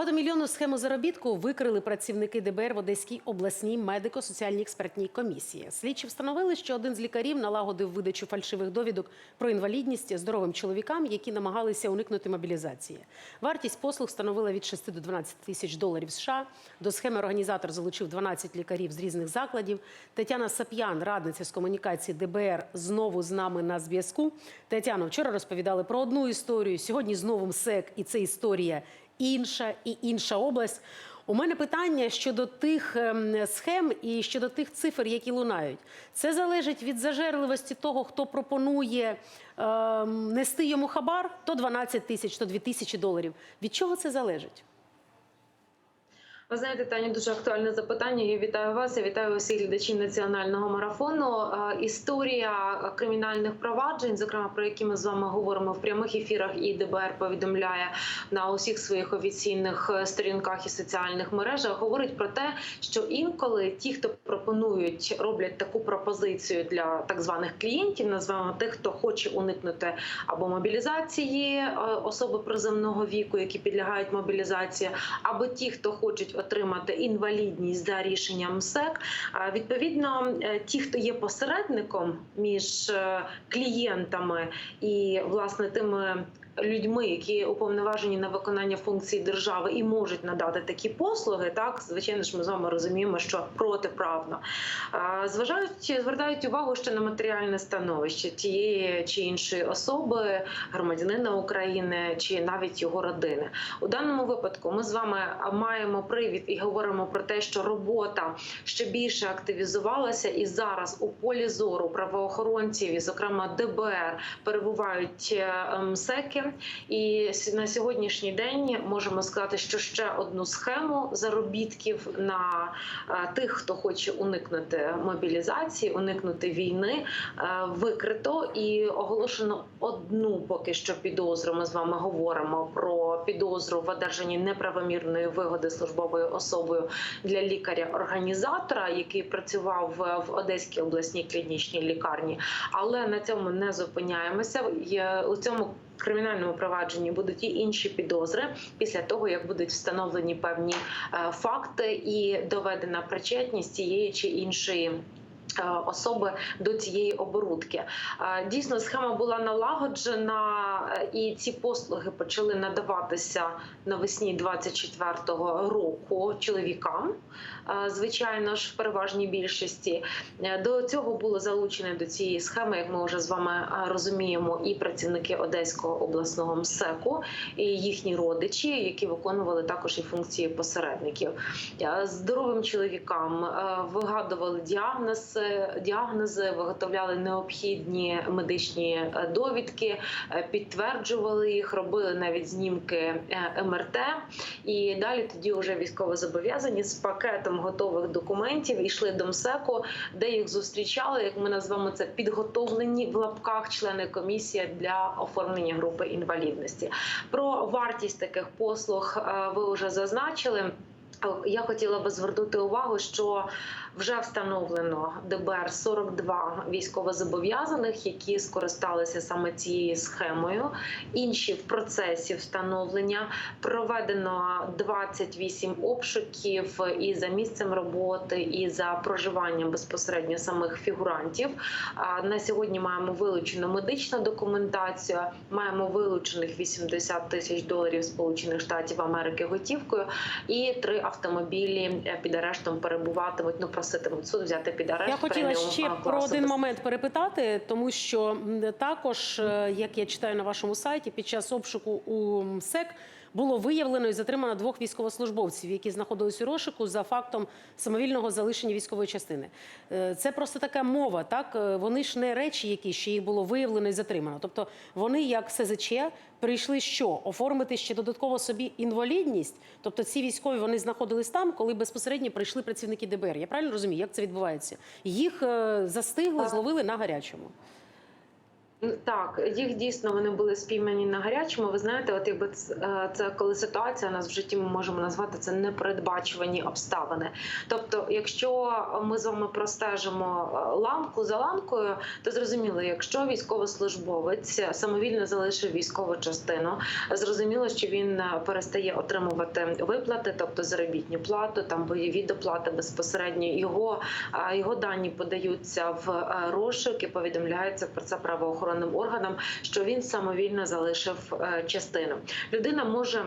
Багатомільйонну схему заробітку викрили працівники ДБР в Одеській обласній медико-соціальній експертній комісії. Слідчі встановили, що один з лікарів налагодив видачу фальшивих довідок про інвалідність здоровим чоловікам, які намагалися уникнути мобілізації. Вартість послуг становила від 6 до 12 тисяч доларів США. До схеми організатор залучив 12 лікарів з різних закладів. Тетяна Сап'ян, радниця з комунікації ДБР, знову з нами на зв'язку. Тетяно, вчора розповідали про одну історію. Сьогодні знову МСЕК, і це історія інша і інша область. У мене питання щодо тих ем, схем і щодо тих цифр, які лунають. Це залежить від зажерливості того, хто пропонує е, нести йому хабар то 12 тисяч, то 2 тисячі доларів. Від чого це залежить? Ви знаєте, Таня, дуже актуальне запитання. Я вітаю вас. Я вітаю усіх глядачів національного марафону. Е, Історія кримінальних проваджень, зокрема про які ми з вами говоримо в прямих ефірах, і ДБР повідомляє на усіх своїх офіційних е, сторінках і соціальних мережах, говорить про те, що інколи ті, хто пропонують, роблять таку пропозицію для так званих клієнтів, називаємо тих, хто хоче уникнути або мобілізації е, особи приземного віку, які підлягають мобілізації, або ті, хто хочуть отримати інвалідність за рішенням МСЕК. Відповідно, е, ті, хто є посередником між е, клієнтами і власне тими. Людьми, які уповноважені на виконання функцій держави і можуть надати такі послуги, так звичайно ж, ми з вами розуміємо, що протиправно зважають, звертають увагу ще на матеріальне становище тієї чи іншої особи, громадянина України чи навіть його родини. У даному випадку ми з вами маємо привід і говоримо про те, що робота ще більше активізувалася, і зараз у полі зору правоохоронців, і зокрема ДБР, перебувають е, МСЕКи. І на сьогоднішній день можемо сказати, що ще одну схему заробітків на е, тих, хто хоче уникнути мобілізації, уникнути війни, е, викрито і оголошено одну поки що підозру. Ми з вами говоримо про підозру в одержанні неправомірної вигоди службовою особою для лікаря-організатора, який працював в- в Одеській обласній клінічній лікарні. Але на цьому не зупиняємося. У цьому кримінальному провадженні будуть і інші підозри після того, як будуть встановлені певні е, факти і доведена причетність цієї чи іншої. Е, Особи до цієї оборудки Е, дійсно схема була налагоджена, е, і ці послуги почали надаватися навесні 24-го року чоловікам. Звичайно ж, в переважній більшості до цього було залучені до цієї схеми, як ми вже з вами розуміємо, і працівники Одеського обласного МСЕКу, і їхні родичі, які виконували також і функції посередників. Здоровим чоловікам вигадували діагнози, діагнози, виготовляли необхідні медичні е, довідки, е, підтверджували їх, робили навіть знімки е, МРТ. І далі тоді вже військовозобов'язані з пакетом готових документів йшли до МСЕКу, де їх зустрічали, як ми назвемо це підготовлені в лапках члени комісії для оформлення групи інвалідності. Про вартість таких послуг е, ви вже зазначили. Я хотіла би звернути увагу, що вже встановлено ДБР 42 військовозобов'язаних, які скористалися саме цією схемою. Інші в процесі встановлення проведено 28 обшуків і за місцем роботи, і за проживанням безпосередньо самих фігурантів. На сьогодні маємо вилучену медичну документацію, маємо вилучених 80 тисяч доларів Сполучених Штатів Америки готівкою, і три автомобілі е, під арештом перебуватимуть. Ну проситимуть суд взяти під арешт. Я хотіла ще про один без- момент перепитати, тому що також, е, як я читаю на вашому сайті, під час обшуку у МСЕК було виявлено і затримано двох військовослужбовців, які знаходились у розшуку за фактом самовільного залишення військової частини. Е, Це просто така мова, так вони ж не речі, які ще їх було виявлено і затримано. Тобто вони, як СЗЧ, прийшли що оформити ще додатково собі інвалідність. Тобто ці військові вони знаходились там, коли безпосередньо прийшли працівники ДБР. Я правильно розумію, як це відбувається? Їх е, застигли, зловили на гарячому. Так, їх дійсно вони були спіймані на гарячому. Ви знаєте, от якби е, це коли ситуація у нас в житті ми можемо назвати це непередбачувані обставини. Тобто, якщо ми з вами простежимо е, ланку за ланкою, то зрозуміло, якщо військовослужбовець самовільно залишив військову частину, зрозуміло, що він е, перестає отримувати виплати, тобто заробітну плату, там бойові доплати безпосередньо. Його його дані подаються в розшук і повідомляється про це правоохоронним органам, що він самовільно залишив е, частину. Людина може.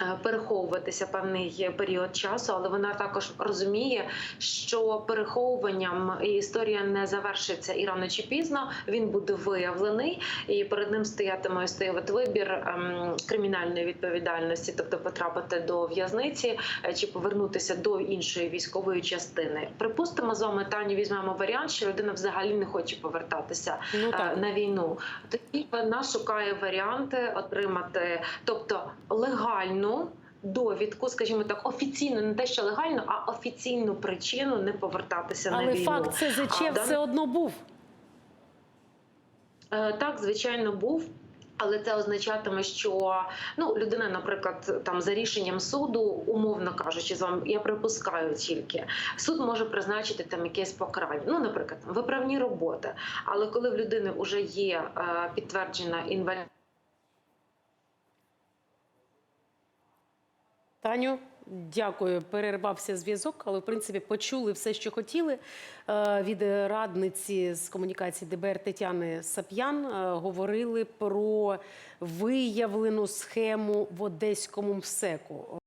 Е, Переховуватися певний період часу, але вона також розуміє, що переховуванням і історія не завершиться і рано чи пізно. Він буде виявлений, і перед ним стоятиме стояти вибір ем, кримінальної відповідальності, тобто потрапити до в'язниці е, чи повернутися до іншої військової частини. Припустимо з вами Таню, візьмемо варіант, що людина взагалі не хоче повертатися Ну е, так. на війну. Тоді вона шукає варіанти отримати, тобто легальну. Довідку, скажімо так, офіційну, не те, що легальну, а офіційну причину не повертатися на Але факт СЗЧ А, все да- одно був. Е, Так, звичайно, був. Але це означатиме, що ну людина, наприклад, там за рішенням суду, умовно кажучи, з вами я припускаю тільки суд може призначити там якесь покарання. Ну, наприклад, там, виправні роботи. Але коли в людини вже є е, підтверджена інвалідність, Таню, дякую. Перервався зв'язок, але в принципі почули все, що хотіли. Е, Від радниці з комунікації ДБР Тетяни Сап'ян е, говорили про виявлену схему в одеському МСЕКу.